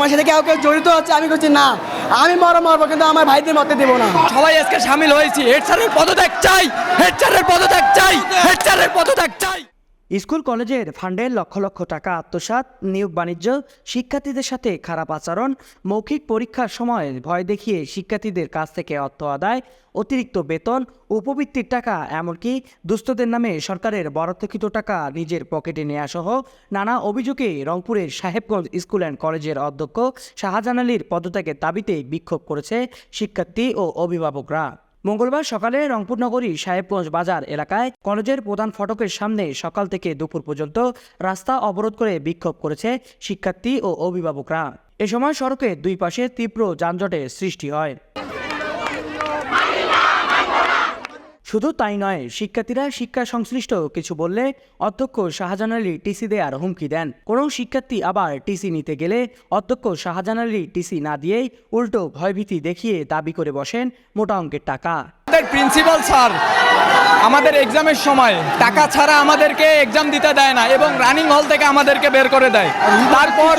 তোমার সাথে কেউ কেউ জড়িত হচ্ছে, আমি করছি না। আমি মরো, মরবো, কিন্তু আমার ভাইদের মতে দেবো না। সবাই আজকে সামিল হয়েছি। হেড স্যারের পদত্যাগ চাই। হেড স্যারের পদত্যাগ চাই। হেড স্যারের পদত্যাগ চাই। স্কুল কলেজের ফান্ডে লক্ষ লক্ষ টাকা আত্মসাৎ, নিয়োগ বাণিজ্য, শিক্ষার্থীদের সাথে খারাপ আচরণ, মৌখিক পরীক্ষার সময় ভয় দেখিয়ে শিক্ষার্থীদের কাছ থেকে অর্থ আদায়, অতিরিক্ত বেতন, উপবৃত্তির টাকা, এমনকি দুস্থদের নামে সরকারের বরাদ্দকৃত টাকা নিজের পকেটে নেওয়া সহ নানা অভিযোগে রংপুরের সাহেবগঞ্জ স্কুল অ্যান্ড কলেজের অধ্যক্ষ শাহজাহান আলীর পদত্যাগের দাবিতে বিক্ষোভ করেছে শিক্ষার্থী ও অভিভাবকরা। মঙ্গলবার সকালে রংপুর নগরী সাহেবগঞ্জ বাজার এলাকায় কলেজের প্রধান ফটকের সামনে সকাল থেকে দুপুর পর্যন্ত রাস্তা অবরোধ করে বিক্ষোভ করেছে শিক্ষার্থী ও অভিভাবকরা। এ সময় সড়কে দুই পাশে তীব্র যানজটের সৃষ্টি হয়। শুধু তাই নয়, শিক্ষার্থীরা শিক্ষা সংশ্লিষ্ট কিছু বললে অধ্যক্ষ শাহজাহান আলী টিসি দেওয়ার হুমকি দেন। কোনো শিক্ষার্থী আবার টিসি নিতে গেলে অধ্যক্ষ শাহজাহান আলী টিসি না দিয়েই উল্টো ভয়ভীতি দেখিয়ে দাবি করে বসেন মোটা অঙ্কের টাকা। প্রিন্সিপাল স্যার আমাদের এক্সামের সময় টাকা ছাড়া আমাদেরকে এক্সাম দিতে দেয় না এবং রানিং হল থেকে আমাদেরকে বের করে দেয়। তারপর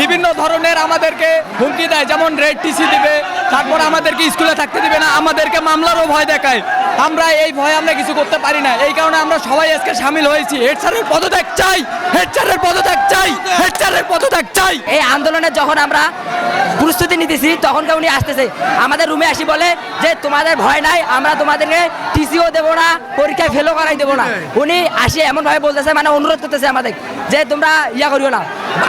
বিভিন্ন ধরনের আমাদেরকে হুমকি দেয়, যেমন রেড টিসি দিবে, তারপর আমাদেরকে স্কুলে থাকতে দিবে না, আমাদেরকে মামলারও ভয় দেখায়। আমরা এই ভয়ে আমরা কিছু করতে পারি না। এই কারণে আমরা সবাই আজকে সামিল হয়েছি। হেড স্যারের পদত্যাগ চাই। হেড স্যারের পদত্যাগ চাই। হেড স্যারের পদত্যাগ চাই। এই আন্দোলনে যখন আমরা প্রস্তুতি নিতেছি তখন উনি আসতেছে। আমাদের রুমে আসি বলে যে, তোমাদের ভয় নাই, আমরা তোমাদেরকে টিসিও দেবো না পরীক্ষায় ফেলও করাই দেবো না। উনি আসি এমন ভাবে বলতেছে মানে অনুরোধ করতেছে আমাদের যে তোমরা ইয়া করিও না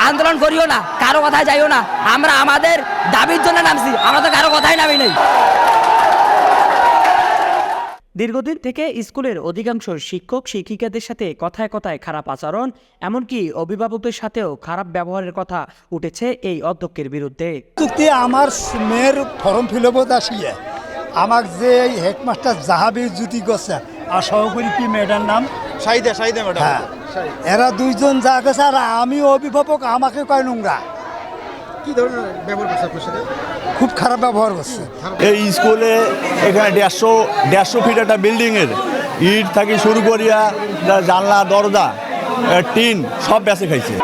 আন্দোলন করিও না কারও কথায় যাইও না। আমরা আমাদের দাবির জন্য নামছি আমরা তো কারও কথাই নামি নেই। দীর্ঘদিন থেকে স্কুলের অধিকাংশ শিক্ষক শিক্ষিকাদের সাথে কথায় কথায় খারাপ আচরণ এমনকি অভিভাবকদের সাথেও খারাপ ব্যবহারের কথা উঠেছে এই অধ্যক্ষের বিরুদ্ধে। চুক্তি আমার মেয়ের ফর্ম ফিল আপ আসিয়ে। আমাক যে এই হেডমাস্টার জাহাবির জুতি গছে আর সহকারী কি মেয়েটার নাম? সাইদা সাইদা ম্যাডাম হ্যাঁ। এরা দুইজন যা গেছে আর আমি অভিভাবক আমাকে কয় নোংরা কি ধরনের ব্যবহার করছে খুব খারাপ ব্যবহার করছে এই স্কুলে এখানে দেড়শো দেড়শো ফিট একটা বিল্ডিংয়ের ইট থাকি শুরু করিয়া জানলা দরজা টিন সব বেঁচে খাইছে।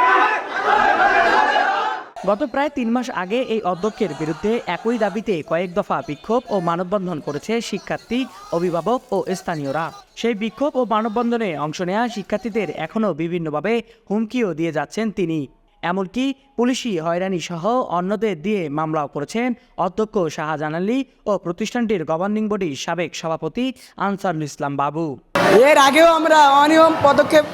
গত প্রায় তিন মাস আগে এই অধ্যক্ষের বিরুদ্ধে একই দাবিতে কয়েক দফা বিক্ষোভ ও মানববন্ধন করেছে শিক্ষার্থী, অভিভাবক ও স্থানীয়রা। সেই বিক্ষোভ ও মানববন্ধনে অংশ নেওয়া শিক্ষার্থীদের এখনও বিভিন্নভাবে হুমকিও দিয়ে যাচ্ছেন তিনি। এমনকি পুলিশি হয়রানি সহ অন্যদের দিয়ে মামলাও করেছেন অধ্যক্ষ শাহজাহান আলী ও প্রতিষ্ঠানটির গভর্নিং বডির সাবেক সভাপতি আনসারুল ইসলাম বাবু। এর আগেও আমরা অনিয়ম পদক্ষেপ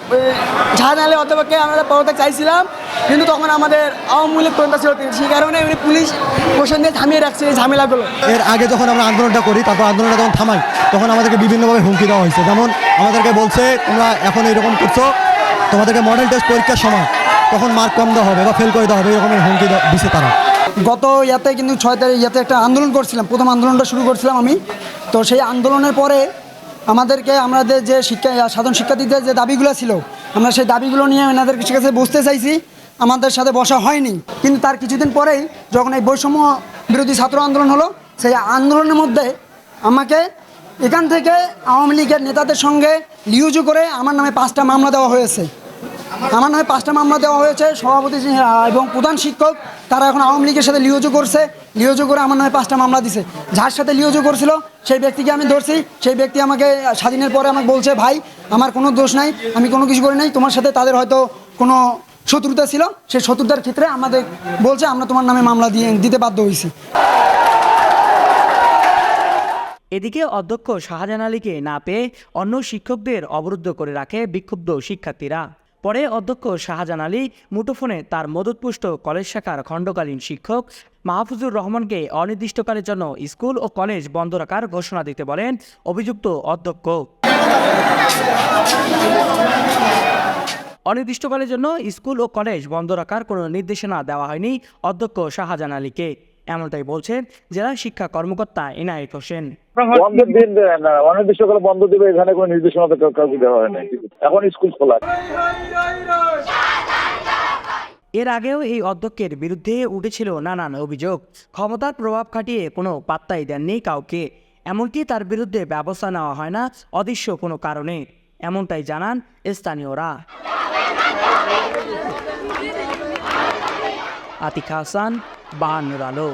ঝাড়ালে অথবাকে আমরা পদত্যাগ চাইছিলাম কিন্তু তখন আমাদের আওয়ামী লীগ প্রন্থা ছিল সেই কারণে উনি পুলিশ প্রশাসন দিয়ে থামিয়ে রাখছে এই ঝামেলাগুলো। এর আগে যখন আমরা আন্দোলনটা করি তারপর আন্দোলনটা যখন থামাই তখন আমাদেরকে বিভিন্নভাবে হুমকি দেওয়া হয়েছে। যেমন আমাদেরকে বলছে তোমরা এখন এরকম করছ তোমাদেরকে মডেল টেস্ট পরীক্ষার সময় তখন মার্ক কম দেওয়া হবে বা ফেল করে দেওয়া হবে এরকমের হুমকি দিছে তারা। গত ইয়াতে কিন্তু ছয় তারিখ ইয়াতে একটা আন্দোলন করছিলাম, প্রথম আন্দোলনটা শুরু করছিলাম আমি। তো সেই আন্দোলনের পরে আমাদেরকে, আমাদের যে শিক্ষা, সাধারণ শিক্ষার্থীদের যে দাবিগুলো ছিল, আমরা সেই দাবিগুলো নিয়ে এনাদের কাছে বসতে চাইছি, আমাদের সাথে বসা হয়নি। কিন্তু তার কিছুদিন পরেই যখন এই বৈষম্য বিরোধী ছাত্র আন্দোলন হলো, সেই আন্দোলনের মধ্যে আমাকে এখান থেকে আওয়ামী লীগের নেতাদের সঙ্গে লিউজু করে আমার নামে পাঁচটা মামলা দেওয়া হয়েছে। আমার নামে পাঁচটা মামলা দেওয়া হয়েছে, সভাপতি এবং প্রধান শিক্ষক, তারা এখন আওয়ামী লীগের সাথে লিওজো করছে। লিওজো করে আমার নামে পাঁচটা মামলা দিছে। যার সাথে লিওজো করছিল, সেই ব্যক্তিকে আমি ধরছি। সেই ব্যক্তি আমাকে স্বাধীনের পরে আমাকে বলছে, ভাই, আমার কোনো দোষ নাই, আমি কোনো কিছু করি নাই। তোমার সাথে তাদের হয়তো কোনো শত্রুতা ছিল। সেই শত্রুতার ক্ষেত্রে আমাদের বলছে, আমরা তোমার নামে মামলা দিয়ে, দিতে বাধ্য হয়েছি। এদিকে অধ্যক্ষ শাহজাহান আলীকে না পেয়ে অন্য শিক্ষকদের অবরুদ্ধ করে রাখে বিক্ষুব্ধ শিক্ষার্থীরা। পরে অধ্যক্ষ শাহজাহান আলী মুঠোফোনে তার মদতপুষ্ট কলেজ শাখার খণ্ডকালীন শিক্ষক মাহফুজুর রহমানকে অনির্দিষ্টকালের জন্য স্কুল ও কলেজ বন্ধ রাখার ঘোষণা দিতে বলেন অভিযুক্ত অধ্যক্ষ। অনির্দিষ্টকালের জন্য স্কুল ও কলেজ বন্ধ রাখার কোনো নির্দেশনা দেওয়া হয়নি অধ্যক্ষ শাহজাহান আলীকে। এমনটাই বলছেন জেলা শিক্ষা কর্মকর্তা এনায়েত হোসেন। বন্ধের দিন দেয় বন্ধ দেবে এখানে কোনো নির্দেশনা তো কাউকে দেওয়া হয় নাই এখন স্কুল খোলা। এর আগেও এই অধ্যক্ষের বিরুদ্ধে উঠেছিল নানান অভিযোগ। ক্ষমতার প্রভাব খাটিয়ে কোনো পাত্তাই দেননি কাউকে। এমনকি তার বিরুদ্ধে ব্যবস্থা নেওয়া হয় না অদৃশ্য কোনো কারণে। এমনটাই জানান স্থানীয়রা। আতিক হাসান বাহান্নর আলো।